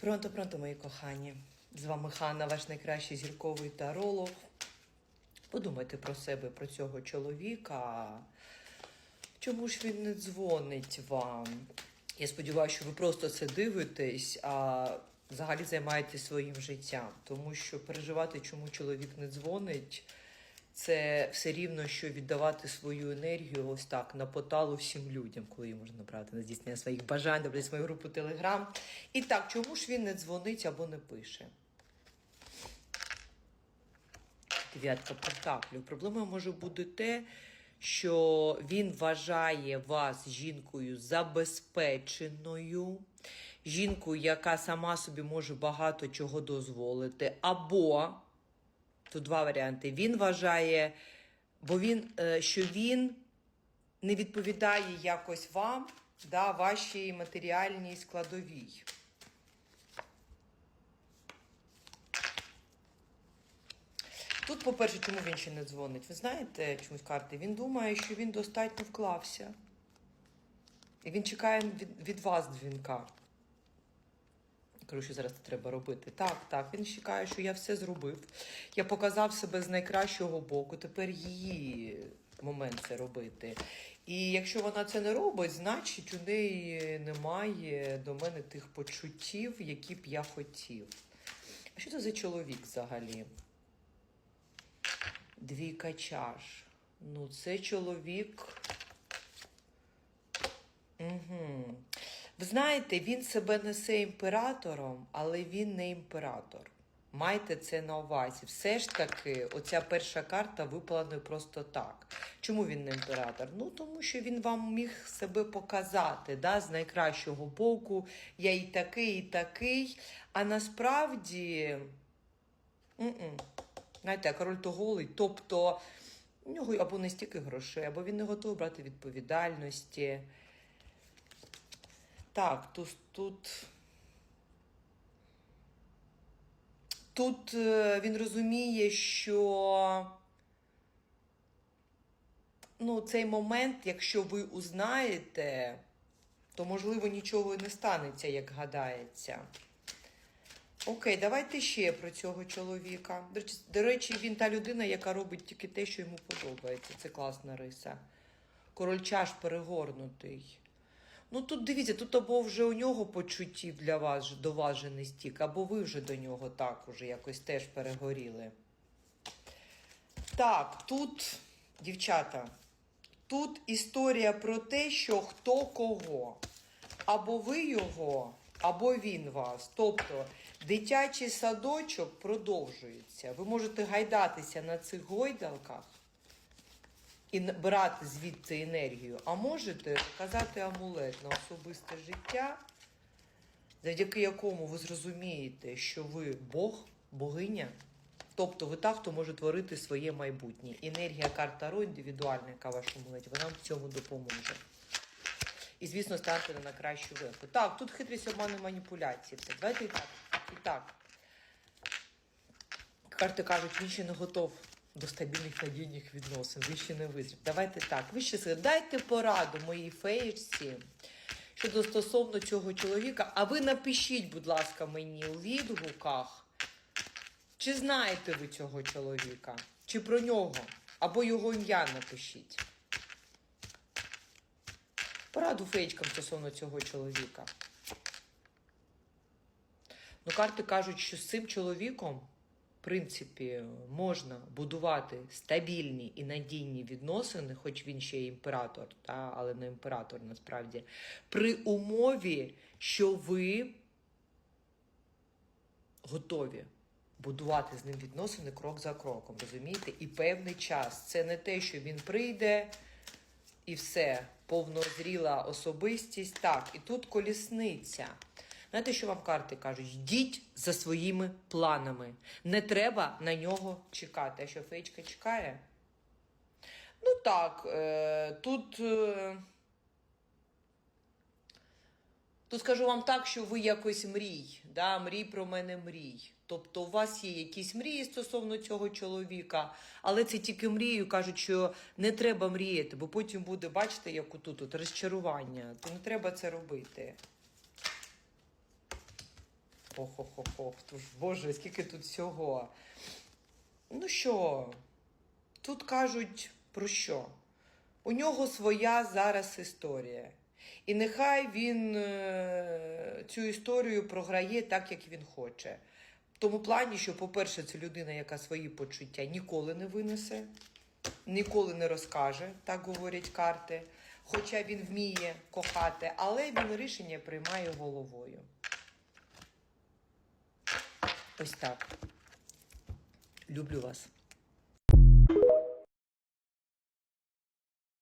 Пронто, пронто, мої кохані. З вами Ханна, ваш найкращий зірковий таролог. Подумайте про себе, про цього чоловіка. Чому ж він не дзвонить вам? Я сподіваюся, що ви просто це дивитесь, а взагалі займаєтесь своїм життям. Тому що переживати, чому чоловік не дзвонить, це все рівно, що віддавати свою енергію ось так на поталу всім людям, коли її можна набрати на здійснення своїх бажань, добре мою групу Телеграм. І так, чому ж він не дзвонить або не пише? Дев'ятка пентаклів. Проблема може бути те, що він вважає вас жінкою забезпеченою, жінкою, яка сама собі може багато чого дозволити, або тут два варіанти. Він вважає, бо він, е, що він не відповідає якось вам, да, вашій матеріальній складовій. Тут, по-перше, чому він ще не дзвонить? Ви знаєте чомусь карти? Він думає, що він достатньо вклався. І він чекає від, від вас дзвінка. Кажу, що зараз це треба робити. Так, так. Він чекає, що я все зробив. Я показав себе з найкращого боку. Тепер її момент це робити. І якщо вона це не робить, значить у неї немає до мене тих почуттів, які б я хотів. А що це за чоловік взагалі? Двійка чаш. Ну, це чоловік. Угу. Ви знаєте, він себе несе імператором, але він не імператор. Майте це на увазі. Все ж таки, оця перша карта випала не просто так. Чому він не імператор? Ну, тому що він вам міг себе показати да, з найкращого боку. Я і такий, і такий. А насправді. М-м. Знаєте, король то голий. Тобто у нього або не стільки грошей, або він не готовий брати відповідальності. Так, тут. Тут, тут е, він розуміє, що ну, цей момент, якщо ви узнаєте, то можливо нічого і не станеться, як гадається. Окей, давайте ще про цього чоловіка. До речі, до речі, він та людина, яка робить тільки те, що йому подобається. Це класна риса. Король чаш перегорнутий. Ну тут дивіться, тут або вже у нього почуттів для вас до вас же не стік, або ви вже до нього так уже якось теж перегоріли. Так, тут, дівчата, тут історія про те, що хто кого. Або ви його, або він вас. Тобто дитячий садочок продовжується. Ви можете гайдатися на цих гойдалках і брати звідти енергію, а можете казати амулет на особисте життя, завдяки якому ви зрозумієте, що ви Бог, богиня. Тобто ви та, хто може творити своє майбутнє. Енергія карт Таро індивідуальна, яка в вашому вона в цьому допоможе. І, звісно, станьте на кращу веху. Так, тут хитрість обману маніпуляції. Давайте і так. І так. Карти кажуть, він ще не готов до стабільних надійних відносин. Ви ще не визрів. Давайте так. Ви ще сили. Дайте пораду моїй феєчці щодо стосовно цього чоловіка. А ви напишіть, будь ласка, мені у відгуках, чи знаєте ви цього чоловіка, чи про нього, або його ім'я напишіть. Пораду феєчкам стосовно цього чоловіка. Ну, карти кажуть, що з цим чоловіком, принципі, можна будувати стабільні і надійні відносини, хоч він ще й імператор, та, але не імператор насправді, при умові, що ви готові будувати з ним відносини крок за кроком, розумієте? І певний час. Це не те, що він прийде і все, повнозріла особистість. Так, і тут колісниця. Знаєте, що вам карти кажуть? Йдіть за своїми планами. Не треба на нього чекати. А що феєчка чекає? Ну так, е, тут. Е, Тут скажу вам так, що ви якось мрій, да? мрій про мене мрій. Тобто у вас є якісь мрії стосовно цього чоловіка, але це тільки мрію, кажуть, що не треба мріяти, бо потім буде, бачите, як отут от, розчарування, то не треба це робити. Ох-ох-ох, тож, Боже, скільки тут всього. Ну що, тут кажуть про що? У нього своя зараз історія. І нехай він е, цю історію програє так, як він хоче. В тому плані, що, по-перше, це людина, яка свої почуття ніколи не винесе, ніколи не розкаже, так говорять карти. Хоча він вміє кохати, але він рішення приймає головою. Ось так. Люблю вас.